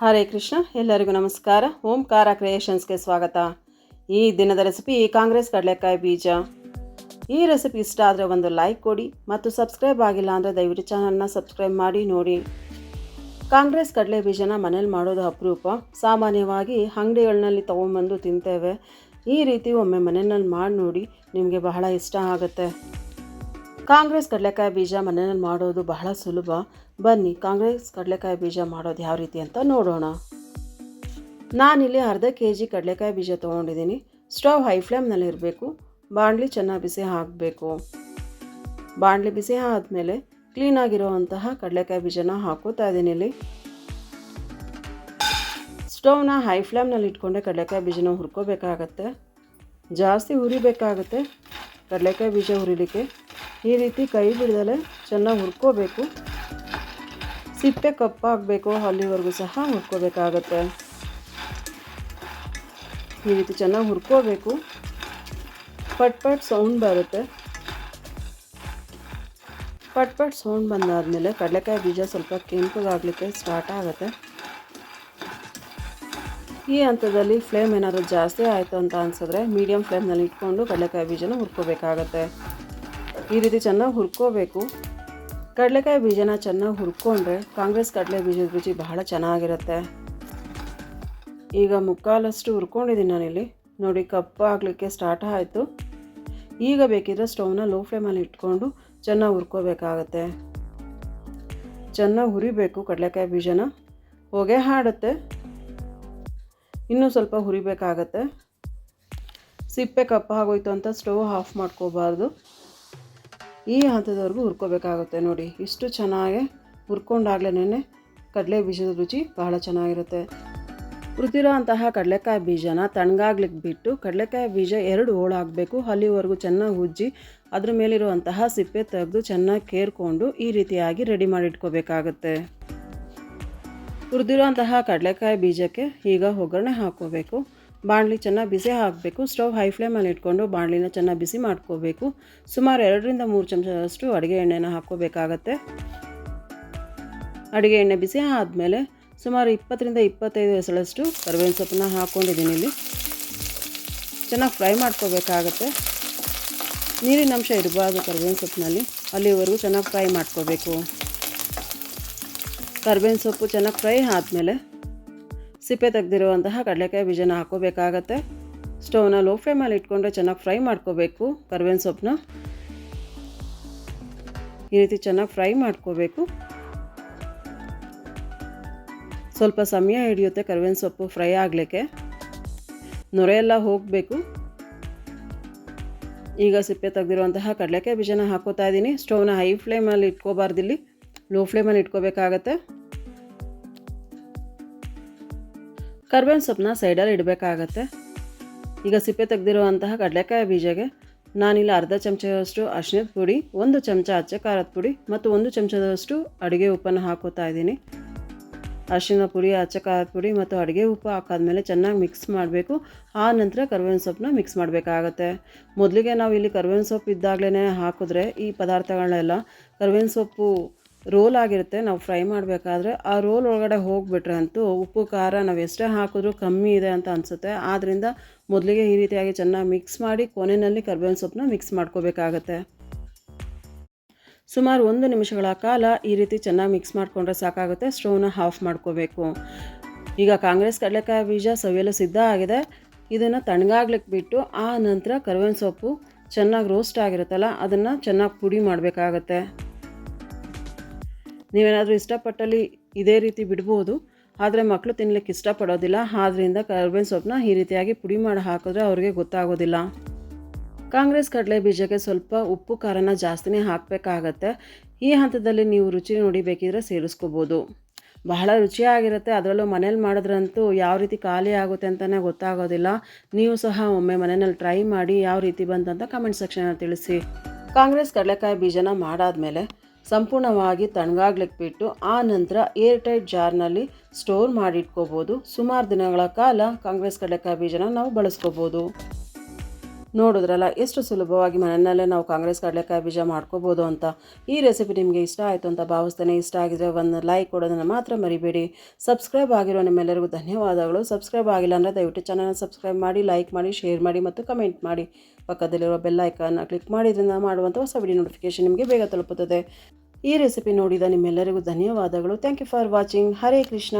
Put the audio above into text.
ಹರೇ ಕೃಷ್ಣ, ಎಲ್ಲರಿಗೂ ನಮಸ್ಕಾರ. ಓಂಕಾರ ಕ್ರಿಯೇಷನ್ಸ್ಗೆ ಸ್ವಾಗತ. ಈ ದಿನದ ರೆಸಿಪಿ ಕಾಂಗ್ರೆಸ್ ಕಡಲೆಕಾಯಿ ಬೀಜ. ಈ ರೆಸಿಪಿ ಇಷ್ಟ ಆದರೆ ಒಂದು ಲೈಕ್ ಕೊಡಿ ಮತ್ತು ಸಬ್ಸ್ಕ್ರೈಬ್ ಆಗಿಲ್ಲ ಅಂದರೆ ದಯವಿಟ್ಟು ಚಾನಲ್ನ ಸಬ್ಸ್ಕ್ರೈಬ್ ಮಾಡಿ ನೋಡಿ. ಕಾಂಗ್ರೆಸ್ ಕಡಲೆ ಬೀಜನ ಮನೇಲಿ ಮಾಡೋದು ಅಪರೂಪ. ಸಾಮಾನ್ಯವಾಗಿ ಅಂಗಡಿಗಳಲ್ಲಿ ತೊಗೊಂಬಂದು ತಿಂತೇವೆ. ಈ ರೀತಿ ಒಮ್ಮೆ ಮನೆಯಲ್ಲಿ ಮಾಡಿ ನೋಡಿ ನಿಮಗೆ ಬಹಳ ಇಷ್ಟ ಆಗುತ್ತೆ. ಕಾಂಗ್ರೆಸ್ ಕಡಲೆಕಾಯಿ ಬೀಜ ಮನೆಯಲ್ಲಿ ಮಾಡೋದು ಬಹಳ ಸುಲಭ. ಬನ್ನಿ, ಕಾಂಗ್ರೆಸ್ ಕಡಲೆಕಾಯಿ ಬೀಜ ಮಾಡೋದು ಯಾವ ರೀತಿ ಅಂತ ನೋಡೋಣ. ನಾನಿಲ್ಲಿ ಅರ್ಧ ಕೆ ಜಿ ಕಡಲೆಕಾಯಿ ಬೀಜ ತೊಗೊಂಡಿದ್ದೀನಿ. ಸ್ಟವ್ ಹೈ ಫ್ಲೇಮ್ನಲ್ಲಿ ಇರಬೇಕು. ಬಾಣಲಿ ಚೆನ್ನಾಗಿ ಬಿಸಿ ಹಾಕಬೇಕು. ಬಾಣಲಿ ಬಿಸಿ ಆದಮೇಲೆ ಕ್ಲೀನಾಗಿರುವಂತಹ ಕಡಲೆಕಾಯಿ ಬೀಜನ ಹಾಕೋತಾ ಇದ್ದೀನಿ ಇಲ್ಲಿ. ಸ್ಟೌವ್ನ ಹೈ ಫ್ಲೇಮ್ನಲ್ಲಿ ಇಟ್ಕೊಂಡೆ ಕಡಲೆಕಾಯಿ ಬೀಜನ ಹುರ್ಕೋಬೇಕಾಗತ್ತೆ. ಜಾಸ್ತಿ ಹುರಿಬೇಕಾಗತ್ತೆ. ಕಡಲೆಕಾಯಿ ಬೀಜ ಹುರಿಲಿಕ್ಕೆ ಈ ರೀತಿ ಕೈ ಬಿಡದಲೆ ಚೆನ್ನಾಗಿ ಹುರ್ಕೋಬೇಕು. ಸಿಪ್ಪೆ ಕಪ್ಪಾಗಬೇಕು ಅಲ್ಲಿವರೆಗೂ ಸಹ ಹುರ್ಕೋಬೇಕಾಗತ್ತೆ. ಈ ರೀತಿ ಚೆನ್ನಾಗಿ ಹುರ್ಕೋಬೇಕು. ಪಟ್ ಪಟ್ ಸೌಂಡ್ ಬರುತ್ತೆ. ಪಟ್ ಪಟ್ ಸೌಂಡ್ ಬಂದಾದಮೇಲೆ ಕಡಲೆಕಾಯಿ ಬೀಜ ಸ್ವಲ್ಪ ಕೆಂಪಗಾಗಲಿಕ್ಕೆ ಸ್ಟಾರ್ಟ್ ಆಗುತ್ತೆ. ಈ ಹಂತದಲ್ಲಿ ಫ್ಲೇಮ್ ಏನಾದರೂ ಜಾಸ್ತಿ ಆಯಿತು ಅಂತ ಅನಿಸಿದ್ರೆ ಮೀಡಿಯಮ್ ಫ್ಲೇಮ್ನಲ್ಲಿ ಇಟ್ಕೊಂಡು ಕಡಲೆಕಾಯಿ ಬೀಜನ ಹುರ್ಕೋಬೇಕಾಗತ್ತೆ. ಈ ರೀತಿ ಚೆನ್ನಾಗಿ ಹುರ್ಕೋಬೇಕು. ಕಡಲೆಕಾಯಿ ಬೀಜನ ಚೆನ್ನಾಗಿ ಹುರ್ಕೊಂಡ್ರೆ ಕಾಂಗ್ರೆಸ್ ಕಡಲೆ ಬೀಜದ ರುಚಿ ಬಹಳ ಚೆನ್ನಾಗಿರುತ್ತೆ. ಈಗ ಮುಕ್ಕಾಲಷ್ಟು ಹುರ್ಕೊಂಡಿದ್ದೀನಿ ನಾನಿಲ್ಲಿ. ನೋಡಿ ಕಪ್ಪು ಆಗಲಿಕ್ಕೆ ಸ್ಟಾರ್ಟ್ ಆಯಿತು. ಈಗ ಬೇಕಿದ್ರೆ ಸ್ಟೌವ್ನ ಲೋ ಫ್ಲೇಮಲ್ಲಿ ಇಟ್ಕೊಂಡು ಚೆನ್ನಾಗಿ ಹುರ್ಕೋಬೇಕಾಗತ್ತೆ. ಚೆನ್ನಾಗಿ ಹುರಿಬೇಕು ಕಡಲೆಕಾಯಿ ಬೀಜನ. ಹೊಗೆ ಹಾಡುತ್ತೆ. ಇನ್ನೂ ಸ್ವಲ್ಪ ಹುರಿಬೇಕಾಗತ್ತೆ. ಸಿಪ್ಪೆ ಕಪ್ಪಾಗೋಯ್ತು ಅಂತ ಸ್ಟವ್ ಆಫ್ ಮಾಡ್ಕೋಬಾರ್ದು. ಈ ಹಂತದವರೆಗೂ ಹುರ್ಕೋಬೇಕಾಗುತ್ತೆ ನೋಡಿ. ಇಷ್ಟು ಚೆನ್ನಾಗಿ ಹುರ್ಕೊಂಡಾಗ್ಲೇ ಕಡಲೆ ಬೀಜದ ರುಚಿ ಬಹಳ ಚೆನ್ನಾಗಿರುತ್ತೆ. ಹುರಿದಿರೋ ಅಂತಹ ಕಡಲೆಕಾಯಿ ಬೀಜನ ತಣ್ಣಗಾಗ್ಲಿಕ್ಕೆ ಬಿಟ್ಟು ಕಡಲೆಕಾಯಿ ಬೀಜ ಎರಡು ಹೋಳಾಗಬೇಕು ಅಲ್ಲಿವರೆಗೂ ಚೆನ್ನಾಗಿ ಉಜ್ಜಿ ಅದ್ರ ಮೇಲಿರುವಂತಹ ಸಿಪ್ಪೆ ತೆಗೆದು ಚೆನ್ನಾಗಿ ಕೇರ್ಕೊಂಡು ಈ ರೀತಿಯಾಗಿ ರೆಡಿ ಮಾಡಿ ಇಟ್ಕೋಬೇಕಾಗುತ್ತೆ ಹುರಿದಿರೋಂತಹ ಕಡಲೆಕಾಯಿ ಬೀಜಕ್ಕೆ ಈಗ ಒಗ್ಗರಣೆ ಹಾಕ್ಕೋಬೇಕು ಬಾಣಲಿ ಚೆನ್ನಾಗಿ ಬಿಸಿ ಹಾಕಬೇಕು ಸ್ಟವ್ ಹೈ ಫ್ಲೇಮಲ್ಲಿ ಇಟ್ಕೊಂಡು ಬಾಣಲಿನ ಚೆನ್ನಾಗಿ ಬಿಸಿ ಮಾಡ್ಕೋಬೇಕು. ಸುಮಾರು ಎರಡರಿಂದ ಮೂರು ಚಮಚದಷ್ಟು ಅಡುಗೆ ಎಣ್ಣೆನ ಹಾಕ್ಕೋಬೇಕಾಗತ್ತೆ ಅಡುಗೆ ಎಣ್ಣೆ ಬಿಸಿ ಆದಮೇಲೆ ಸುಮಾರು ಇಪ್ಪತ್ತರಿಂದ ಇಪ್ಪತ್ತೈದು ಎಸಳಷ್ಟು ಕರಿಬೇವಿನ ಸೊಪ್ಪನ್ನ ಹಾಕ್ಕೊಂಡಿದ್ದೀನಿ ಇಲ್ಲಿ. ಚೆನ್ನಾಗಿ ಫ್ರೈ ಮಾಡ್ಕೋಬೇಕಾಗತ್ತೆ. ನೀರಿನ ಅಂಶ ಇರಬಾರ್ದು ಕರಿಬೇವಿನ ಸೊಪ್ಪಿನಲ್ಲಿ ಅಲ್ಲಿವರೆಗೂ ಚೆನ್ನಾಗಿ ಫ್ರೈ ಮಾಡ್ಕೋಬೇಕು. ಕರಿಬೇವಿನ ಸೊಪ್ಪು ಚೆನ್ನಾಗಿ ಫ್ರೈ ಆದಮೇಲೆ ಸಿಪ್ಪೆ ತೆಗೆದಿರುವಂತಹ ಕಡಲೆಕಾಯಿ ಬೀಜನ ಹಾಕೋಬೇಕಾಗತ್ತೆ. ಸ್ಟವ್ನ ಲೋ ಫ್ಲೇಮಲ್ಲಿ ಇಟ್ಕೊಂಡ್ರೆ ಚೆನ್ನಾಗಿ ಫ್ರೈ ಮಾಡ್ಕೋಬೇಕು ಕರ್ಬೇವಿನ ಸೊಪ್ಪನ್ನ. ಈ ರೀತಿ ಚೆನ್ನಾಗಿ ಫ್ರೈ ಮಾಡ್ಕೋಬೇಕು. ಸ್ವಲ್ಪ ಸಮಯ ಹಿಡಿಯುತ್ತೆ ಕರ್ಬೇವಿನ ಸೊಪ್ಪು ಫ್ರೈ ಆಗಲಿಕ್ಕೆ. ನೊರೆ ಎಲ್ಲ ಹೋಗಬೇಕು. ಈಗ ಸಿಪ್ಪೆ ತೆಗೆದಿರುವಂತಹ ಕಡಲೆಕಾಯಿ ಬೀಜನ ಹಾಕೋತಾ ಇದ್ದೀನಿ ಸ್ಟವ್ನ ಹೈ ಫ್ಲೇಮಲ್ಲಿ ಇಟ್ಕೋಬಾರ್ದಿಲ್ಲಿ. ಲೋ ಫ್ಲೇಮಲ್ಲಿ ಇಟ್ಕೋಬೇಕಾಗತ್ತೆ. ಕರ್ಬೇವಿನ ಸೊಪ್ಪನ್ನ ಸೈಡಲ್ಲಿ ಇಡಬೇಕಾಗತ್ತೆ. ಈಗ ಸಿಪ್ಪೆ ತೆಗೆದಿರುವಂತಹ ಕಡಲೆಕಾಯಿ ಬೀಜಗೆ ನಾನಿಲ್ಲಿ ಅರ್ಧ ಚಮಚದಷ್ಟು ಅರ್ಶಿನದ ಪುಡಿ, ಒಂದು ಚಮಚ ಅಚ್ಚ ಖಾರದ ಪುಡಿ ಮತ್ತು ಒಂದು ಚಮಚದಷ್ಟು ಅಡುಗೆ ಉಪ್ಪನ್ನು ಹಾಕೋತಾ ಇದ್ದೀನಿ. ಅರಿಶಿನ ಪುಡಿ, ಅಚ್ಚ ಖಾರದ ಪುಡಿ ಮತ್ತು ಅಡುಗೆ ಉಪ್ಪು ಹಾಕಾದ್ಮೇಲೆ ಚೆನ್ನಾಗಿ ಮಿಕ್ಸ್ ಮಾಡಬೇಕು. ಆ ನಂತರ ಕರ್ಬೇವಿನ ಸೊಪ್ಪನ್ನ ಮಿಕ್ಸ್ ಮಾಡಬೇಕಾಗತ್ತೆ. ಮೊದಲಿಗೆ ನಾವು ಇಲ್ಲಿ ಕರ್ಬೇವಿನ ಸೊಪ್ಪು ಇದ್ದಾಗಲೇ ಹಾಕಿದ್ರೆ ಈ ಪದಾರ್ಥಗಳನ್ನೆಲ್ಲ ಕರ್ಬೇವಿನ ಸೊಪ್ಪು ರೋಲ್ ಆಗಿರುತ್ತೆ, ನಾವು ಫ್ರೈ ಮಾಡಬೇಕಾದ್ರೆ ಆ ರೋಲ್ ಒಳಗಡೆ ಹೋಗಿಬಿಟ್ರೆ ಅಂತೂ ಉಪ್ಪು, ಖಾರ ನಾವು ಎಷ್ಟೇ ಹಾಕಿದ್ರೂ ಕಮ್ಮಿ ಇದೆ ಅಂತ ಅನಿಸುತ್ತೆ. ಆದ್ದರಿಂದ ಮೊದಲಿಗೆ ಈ ರೀತಿಯಾಗಿ ಚೆನ್ನಾಗಿ ಮಿಕ್ಸ್ ಮಾಡಿ ಕೊನೆಯಲ್ಲಿ ಕರ್ಬೇವಿನ ಸೊಪ್ಪನ್ನ ಮಿಕ್ಸ್ ಮಾಡ್ಕೋಬೇಕಾಗತ್ತೆ. ಸುಮಾರು ಒಂದು ನಿಮಿಷಗಳ ಕಾಲ ಈ ರೀತಿ ಚೆನ್ನಾಗಿ ಮಿಕ್ಸ್ ಮಾಡಿಕೊಂಡ್ರೆ ಸಾಕಾಗುತ್ತೆ ಸ್ಟೋವ್ನ ಆಫ್ ಮಾಡ್ಕೋಬೇಕು. ಈಗ ಕಾಂಗ್ರೆಸ್ ಕಡಲೆಕಾಯಿ ಬೀಜ ಸವಿಯಲು ಸಿದ್ಧ ಆಗಿದೆ. ಇದನ್ನು ತಣ್ಣಗಾಗ್ಲಿಕ್ಕೆ ಬಿಟ್ಟು ಆ ನಂತರ ಕರ್ಬೇವಿನ ಸೊಪ್ಪು ಚೆನ್ನಾಗಿ ರೋಸ್ಟ್ ಆಗಿರುತ್ತಲ್ಲ, ಅದನ್ನು ಚೆನ್ನಾಗಿ ಪುಡಿ ಮಾಡಬೇಕಾಗತ್ತೆ. ನೀವೇನಾದರೂ ಇಷ್ಟಪಟ್ಟಲ್ಲಿ ಇದೇ ರೀತಿ ಬಿಡ್ಬೋದು, ಆದರೆ ಮಕ್ಕಳು ತಿನ್ನಲಿಕ್ಕೆ ಇಷ್ಟಪಡೋದಿಲ್ಲ ಆದ್ದರಿಂದ ಕರ್ಬೇವಿನ ಸೊಪ್ಪನ್ನ ಈ ರೀತಿಯಾಗಿ ಪುಡಿ ಮಾಡಿ ಹಾಕಿದ್ರೆ ಅವ್ರಿಗೆ ಗೊತ್ತಾಗೋದಿಲ್ಲ. ಕಾಂಗ್ರೆಸ್ ಕಡಲೆ ಬೀಜಕ್ಕೆ ಸ್ವಲ್ಪ ಉಪ್ಪು, ಖಾರನ ಜಾಸ್ತಿನೇ ಹಾಕಬೇಕಾಗತ್ತೆ. ಈ ಹಂತದಲ್ಲಿ ನೀವು ರುಚಿ ನೋಡಿಬೇಕಿದ್ರೆ ಸೇರಿಸ್ಕೋಬೋದು. ಬಹಳ ರುಚಿಯಾಗಿರುತ್ತೆ, ಅದರಲ್ಲೂ ಮನೇಲಿ ಮಾಡಿದ್ರಂತೂ ಯಾವ ರೀತಿ ಖಾಲಿ ಆಗುತ್ತೆ ಅಂತಲೇ ಗೊತ್ತಾಗೋದಿಲ್ಲ. ನೀವು ಸಹ ಒಮ್ಮೆ ಮನೆಯಲ್ಲಿ ಟ್ರೈ ಮಾಡಿ ಯಾವ ರೀತಿ ಬಂತಂತ ಕಮೆಂಟ್ ಸೆಕ್ಷನಲ್ಲಿ ತಿಳಿಸಿ. ಕಾಂಗ್ರೆಸ್ ಕಡಲೆಕಾಯಿ ಬೀಜನ ಮಾಡಾದಮೇಲೆ ಸಂಪೂರ್ಣವಾಗಿ ತಣ್ಣಗಾಗ್ಲಿಕ್ಕೆ ಬಿಟ್ಟು ಆ ನಂತರ ಏರ್ ಟೈಟ್ ಜಾರ್ನಲ್ಲಿ ಸ್ಟೋರ್ ಮಾಡಿಟ್ಕೋಬೋದು. ಸುಮಾರು ದಿನಗಳ ಕಾಲ ಕಾಂಗ್ರೆಸ್ ಕಡಲೆಕಾಯಿ ಬೀಜನ ನಾವು ಬಳಸ್ಕೋಬೋದು. ನೋಡಿದ್ರಲ್ಲ, ಎಷ್ಟು ಸುಲಭವಾಗಿ ಮನೆಯಲ್ಲೇ ನಾವು ಕಾಂಗ್ರೆಸ್ ಕಡಲೆಕಾಯಿ ಬೀಜ ಮಾಡ್ಕೋಬೋದು ಅಂತ ಈ ರೆಸಿಪಿ ನಿಮಗೆ ಇಷ್ಟ ಆಯಿತು ಅಂತ ಭಾವಿಸ್ತೇನೆ ಇಷ್ಟ ಆಗಿದ್ರೆ ಒಂದು ಲೈಕ್ ಕೊಡೋದನ್ನು ಮಾತ್ರ ಮರಿಬೇಡಿ. ಸಬ್ಸ್ಕ್ರೈಬ್ ಆಗಿರೋ ನಿಮ್ಮೆಲ್ಲರಿಗೂ ಧನ್ಯವಾದಗಳು. ಸಬ್ಸ್ಕ್ರೈಬ್ ಆಗಿಲ್ಲ ಅಂದರೆ ದಯವಿಟ್ಟು ಚಾನಲ್ನ ಸಬ್ಸ್ಕ್ರೈಬ್ ಮಾಡಿ ಲೈಕ್ ಮಾಡಿ ಶೇರ್ ಮಾಡಿ ಮತ್ತು ಕಮೆಂಟ್ ಮಾಡಿ. ಪಕ್ಕದಲ್ಲಿರುವ ಬೆಲ್ ಐಕನ್ನ ಕ್ಲಿಕ್ ಮಾಡಿದ್ರಿಂದ ಮಾಡುವಂಥ ಹೊಸ ವಿಡಿಯೋ ನೋಟಿಫಿಕೇಶನ್ ನಿಮಗೆ ಬೇಗ ತಲುಪುತ್ತದೆ. ಈ ರೆಸಿಪಿ ನೋಡಿದ ನಿಮ್ಮೆಲ್ಲರಿಗೂ ಧನ್ಯವಾದಗಳು. Thank you for watching Hare Krishna